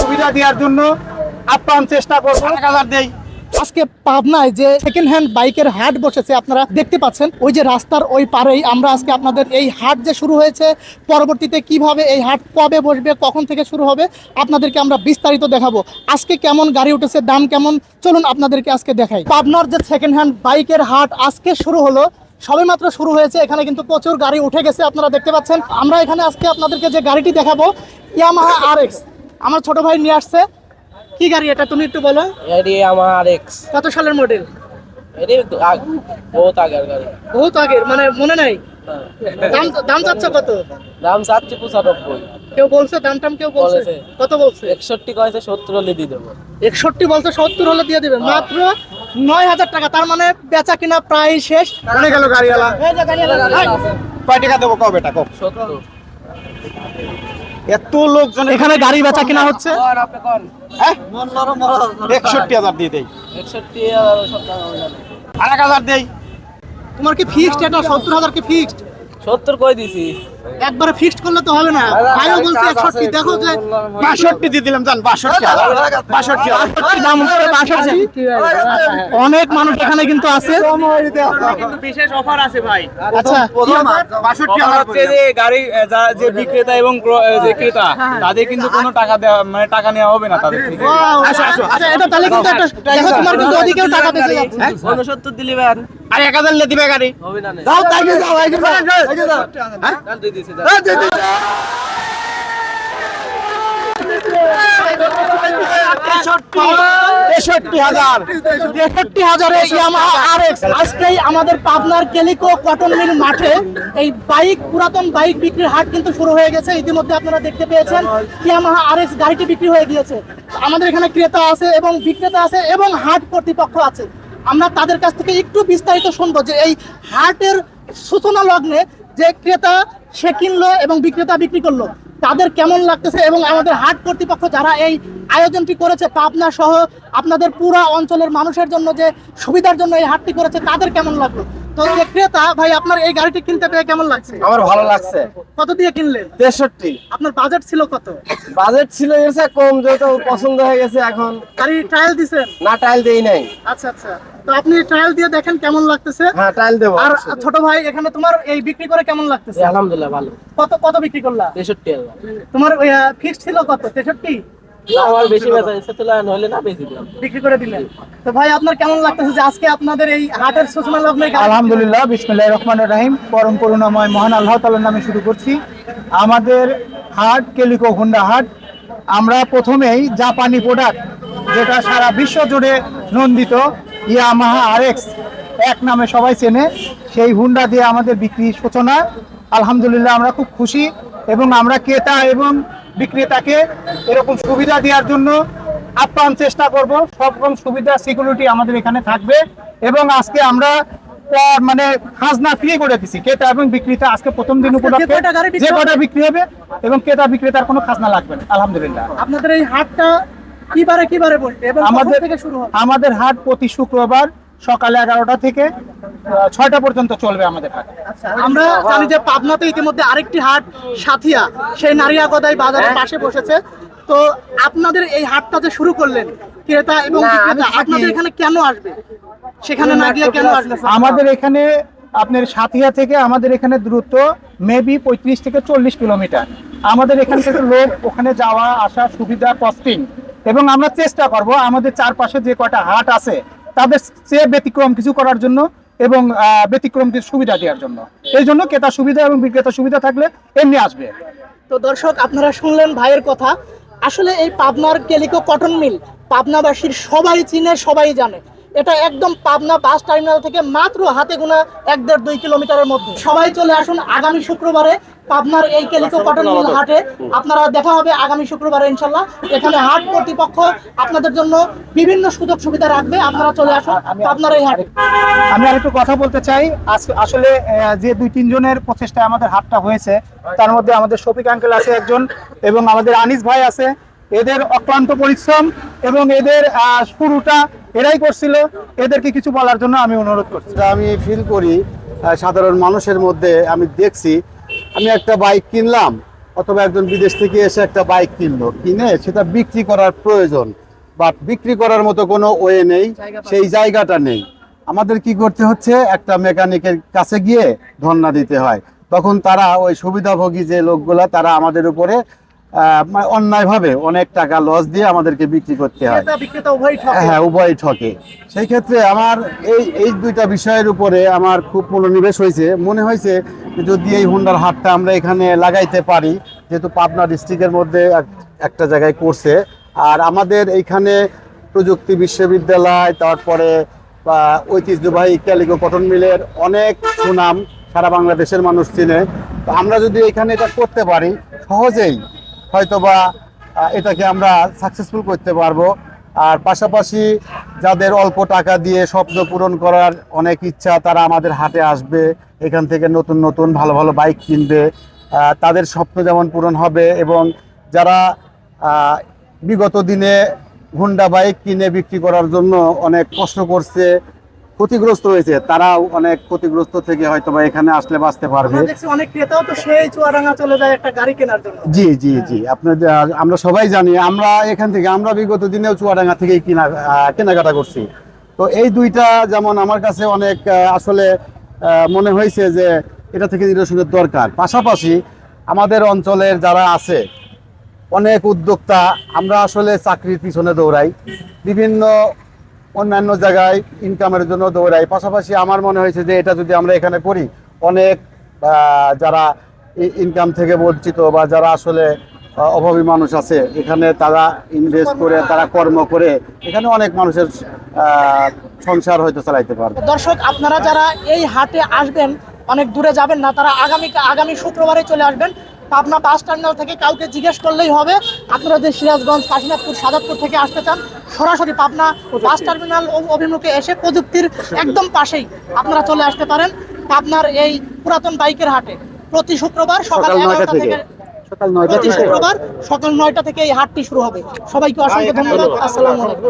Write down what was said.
সুবিধা দেওয়ার জন্য আপ্রাণ চেষ্টা করব। দেই। আজকে পাবনায় যে সেকেন্ড হ্যান্ড বাইকের হাট বসেছে, আপনারা দেখতে পাচ্ছেন, ওই যে রাস্তার ওই পারেই আমরা আজকে আপনাদের এই হাট যে শুরু হয়েছে, পরবর্তীতে কীভাবে এই হাট কবে বসবে, কখন থেকে শুরু হবে, আপনাদেরকে আমরা বিস্তারিত দেখাবো। আজকে কেমন গাড়ি উঠেছে, দাম কেমন, চলুন আপনাদেরকে আজকে দেখাই। পাবনার যে সেকেন্ড হ্যান্ড বাইকের হাট আজকে শুরু হলো সবেমাত্র শুরু হয়েছে এখানে কিন্তু প্রচুর গাড়ি উঠে গেছে আপনারা দেখতে পাচ্ছেন। আমরা এখানে আজকে আপনাদেরকে যে গাড়িটি দেখাবো ইয়ামাহা আর আমার ছোট ভাই নিয়ে আসছে। কি গাড়ি এটা তুমি একটু বলো? এটি আমার এক্স কত সালের মডেল এটি বহুত আগের গাড়ি। বহুত আগের মানে মনে নাই? দাম দাম চাচ্ছ কত? দাম চাচ্ছি পঁচানব্বই। কেউ বলছে দাম টাম কেউ বলছে? কত বলছে? একষট্টি কয়েছে সত্তর হলে দিয়ে দেবো। একষট্টি বলছে সত্তর হলে দিয়ে দেবে মাত্র নয় হাজার টাকা তার মানে বেচা কিনা প্রায় শেষ। কোনে গেল গাড়িওয়ালা? কয় টাকা দেবো কবে টাকা এত লোকজন এখানে গাড়ি বেচা কিনা হচ্ছে? কন আপনি কন হ্যাঁ? একষট্টি হাজার দিয়ে দেই। একষট্টি। আর এক হাজার দেই। তোমার কি ফিক্সড এটা? সত্তর হাজার কি ফিক্সড সত্তর কই দিছি একবারে ফিক্সড করলে তো হবে না ভাইও বলছে একষট্টি দেখো যে বাষট্টি দিয়ে দিলাম জান বাষট্টি হাজার বাষট্টি হাজার বাষট্টি দাম বাষট্টি অনেক মানুষ এখানে কিন্তু আছে বিশেষ অফার আছে ভাই আচ্ছা বাষট্টি হচ্ছে যে গাড়ি আহ, যা- বিক্রেতা এবং যে ক্রেতা তাদের কিন্তু কোনো টাকা দেওয়া মানে টাকা নেওয়া হবে না তাদের থেকে আচ্ছা আচ্ছা এটা তাহলে কিন্তু একটা দেখো তোমার কিন্তু ওদিকেও টাকা যাচ্ছে উনসত্তর দিলিবেন আর এক হাজার লে দিবে গাড়ি যাও তাই যাও এই যাও দাম দিয়ে দিছি দাম। তেষট্টি হাজার। তেষট্টি হাজারে ইয়ামাহা আরএক্স। আজকেই আমাদের পাবনার কেলিকো কটন মিল মাঠে এই বাইক পুরাতন বাইক বিক্রির হাট কিন্তু শুরু হয়ে গেছে। ইতিমধ্যে আপনারা দেখতে পেয়েছেন ইয়ামাহা আরএক্স গাড়িটি বিক্রি হয়ে গিয়েছে। আমাদের এখানে ক্রেতা আছে এবং বিক্রেতা আছে এবং হাট কর্তৃপক্ষ আছে। আমরা তাদের কাছ থেকে একটু বিস্তারিত শুনব যে এই হার্টের সূচনা লগ্নে যে ক্রেতা সে কিনলো এবং বিক্রেতা বিক্রি করল, তাদের কেমন লাগতেছে এবং আমাদের হাট কর্তৃপক্ষ যারা এই আয়োজনটি করেছে, পাবনা সহ আপনাদের পুরা অঞ্চলের মানুষের জন্য যে সুবিধার জন্য এই হাটটি করেছে, তাদের কেমন লাগল? তো যে ক্রেতা ভাই আপনার এই গাড়িটি কিনতে পেয়ে কেমন লাগছে? আমার ভালো লাগছে। কত দিয়ে কিনলেন? তেষট্টি। আপনার বাজেট ছিল কত? বাজেট ছিল এসে কম যেহেতু পছন্দ হয়ে গেছে এখন। গাড়ি ট্রায়াল দিছেন? না টাইল দেই নাই। আচ্ছা আচ্ছা। তো আপনি ট্রায়াল দিয়ে দেখেন কেমন লাগতেছে? হ্যাঁ টাইল দেবো। আর ছোট ভাই এখানে তোমার এই বিক্রি করে কেমন লাগতেছে? আলহামদুলিল্লাহ ভালো। কত কত বিক্রি করলা? তেষট্টি তোমার ফিক্সড ছিল কত? তেষট্টি? আমার বেশি বেচা এসে তুলে নইলে না বেশি বিক্রি করে দিলেন। তো ভাই আপনার কেমন লাগতেছে যে আজকে আপনাদের এই হাটের সূচনা লগ্নে আলহামদুলিল্লাহ বিসমুল্লাহ রহমান রাহিম। পরম করুণাময় মহান আল্লাহ নামে শুরু করছি। আমাদের হাট কেলিকো হুন্ডা হাট। আমরা প্রথমেই জাপানি প্রোডাক্ট যেটা সারা বিশ্ব জুড়ে নন্দিত ইয়ামাহা আরএক্স এক নামে সবাই চেনে। সেই হুন্ডা দিয়ে আমাদের বিক্রি সূচনা। আলহামদুলিল্লাহ আমরা খুব খুশি। এবং আমরা ক্রেতা এবং বিক্রেতাকে এরকম সুবিধা দেওয়ার জন্য আপ্রাণ চেষ্টা করব। সব রকম সুবিধা সিকিউরিটি আমাদের এখানে থাকবে এবং আজকে আমরা মানে খাজনা ফ্রি করে দিছি। ক্রেতা এবং বিক্রেতা আজকে প্রথম দিন উপলক্ষে যে হবে? কটা বিক্রি হবে এবং ক্রেতা বিক্রেতার কোনো খাজনা লাগবে না। আলহামদুলিল্লাহ। আপনাদের এই হাটটা কিবারে কিবারে এবং আমাদের আমাদের থেকে শুরু হবে? আমাদের হাট প্রতি শুক্রবার সকালে এগারোটা থেকে ছয়টা পর্যন্ত চলবে আমাদের হাট। আমরা জানি যে পাবনাতে ইতিমধ্যে আরেকটি হাট সাথিয়া সেই নারিয়াগদাই বাজারের হ্যাঁ। পাশে বসেছে। তো আপনাদের এই হাটটা যে শুরু করলেন ক্রেতা এবং বিক্রেতা আপনাদের এখানে কেন আসবে? সেখানে না গিয়ে কেন আসবে? আমাদের এখানে আপনার সাথিয়া থেকে আমাদের এখানে দ্রুত মেবি পঁয়ত্রিশ থেকে চল্লিশ কিলোমিটার। আমাদের এখান থেকে লোক ওখানে যাওয়া আসা সুবিধা কস্টিং এবং আমরা চেষ্টা করব আমাদের চারপাশে যে কটা হাট আছে তাদের চেয়ে ব্যতিক্রম কিছু করার জন্য এবং ব্যতিক্রম সুবিধা দেওয়ার জন্য। এই জন্য ক্রেতা সুবিধা এবং বিক্রেতা সুবিধা থাকলে এমনি আসবে। তো দর্শক, আপনারা শুনলেন ভাইয়ের কথা। আসলে এই পাবনার কেলিকো কটন মিল পাবনাবাসীর সবাই চিনে, সবাই জানে। এটা একদম পাবনা বাস টার্মিনাল থেকে মাত্র হাতে গোনা এক দেড় দুই কিলোমিটারের মধ্যে। সবাই চলে আসুন আগামী শুক্রবারে পাবনার এই কেলিকো কটন মিল হাটে। আপনারা দেখা হবে আগামী শুক্রবারে ইনশাল্লাহ। এখানে হাট কর্তৃপক্ষ আপনাদের জন্য বিভিন্ন সুযোগ সুবিধা রাখবে। আপনারা চলে আসুন পাবনার এই হাটে। আমি আর একটু কথা বলতে চাই। আসলে যে দুই তিনজনের প্রচেষ্টায় আমাদের হাটটা হয়েছে তার মধ্যে আমাদের শফিক আঙ্কেল আছে একজন এবং আমাদের আনিস ভাই আছে। এদের অক্লান্ত পরিশ্রম এবং এদের শুরুটা এরাই করছিল। এদেরকে কিছু বলার জন্য আমি অনুরোধ করছি। আমি ফিল করি সাধারণ মানুষের মধ্যে আমি দেখছি আমি একটা বাইক কিনলাম অথবা একজন বিদেশ থেকে এসে একটা বাইক কিনলো। কিনে সেটা বিক্রি করার প্রয়োজন বা বিক্রি করার মতো কোনো ওয়ে নেই সেই জায়গাটা নেই। আমাদের কি করতে হচ্ছে একটা মেকানিকের কাছে গিয়ে ধর্ণা দিতে হয়। তখন তারা ওই সুবিধাভোগী যে লোকগুলা তারা আমাদের উপরে অন্যায়ভাবে অনেক টাকা লস দিয়ে আমাদেরকে বিক্রি করতে হয়। হ্যাঁ উভয় ঠকে। সেই ক্ষেত্রে আমার এই এই দুইটা বিষয়ের উপরে আমার খুব মনোনিবেশ হয়েছে। মনে হয়েছে যদি এই হুন্ডার হাটটা আমরা এখানে লাগাইতে পারি যেহেতু পাবনা ডিস্ট্রিক্টের মধ্যে এক- একটা জায়গায় করছে। আর আমাদের এইখানে প্রযুক্তি বিশ্ববিদ্যালয় তারপরে বা ঐতিহ্যবাহী ক্যালিকো কটন মিলের অনেক সুনাম সারা বাংলাদেশের মানুষ চিনে। তো আমরা যদি এখানে এটা করতে পারি সহজেই হয়তোবা এটাকে আমরা সাকসেসফুল করতে পারব। আর পাশাপাশি যাদের অল্প টাকা দিয়ে স্বপ্ন পূরণ করার অনেক ইচ্ছা তারা আমাদের হাটে আসবে, এখান থেকে নতুন নতুন ভালো ভালো বাইক কিনবে। তাদের স্বপ্ন যেমন পূরণ হবে এবং যারা বিগত দিনে হুন্ডা বাইক কিনে বিক্রি করার জন্য অনেক কষ্ট করছে ক্ষতিগ্রস্ত হয়েছে তারাও অনেক ক্ষতিগ্রস্ত থেকে হয়তো বা এখানে আসলে বাঁচতে পারবে। অনেক ক্রেতাও তো সেই চুয়াডাঙ্গা চলে যায় একটা গাড়ি কেনার জন্য। জি জি জি। আপনাদের আমরা সবাই জানি আমরা এখান থেকে আমরা বিগত দিনেও চুয়াডাঙ্গা থেকেই কিনা কেনাকাটা করছি। তো এই দুইটা যেমন আমার কাছে অনেক আসলে মনে হয়েছে যে এটা থেকে নিরসনের দরকার। পাশাপাশি আমাদের অঞ্চলের যারা আছে অনেক উদ্যোক্তা আমরা আসলে চাকরির পিছনে দৌড়াই। বিভিন্ন অন্যান্য জায়গায় ইনকামের জন্য দৌড়াই। পাশাপাশি আমার মনে হয়েছে যে এটা যদি আমরা এখানে করি, অনেক যারা ইনকাম থেকে বঞ্চিত বা যারা আসলে অভাবী মানুষ আছে, এখানে তারা ইনভেস্ট করে, তারা কর্ম করে, এখানে অনেক মানুষের সংসার হয়তো চালাইতে পারবে। দর্শক, আপনারা যারা এই হাটে আসবেন, অনেক দূরে যাবেন না, তারা আগামী আগামী শুক্রবারে চলে আসবেন। পাবনা বাস টার্মিনাল থেকে কাউকে জিজ্ঞেস করলেই হবে। আপনারা যে সিরাজগঞ্জ কাশীনাথপুর সাদাতপুর থেকে আসতে চান সরাসরি পাবনা বাস টার্মিনাল অভিমুখে এসে প্রযুক্তির একদম পাশেই আপনারা চলে আসতে পারেন পাবনার এই পুরাতন বাইকের হাটে। প্রতি শুক্রবার সকাল এগারোটা থেকে। থেকে সকাল নয়টা প্রতি শুক্রবার সকাল নয়টা থেকে এই হাটটি শুরু হবে। সবাইকে অসংখ্য ধন্যবাদ। আসসালামু আলাইকুম।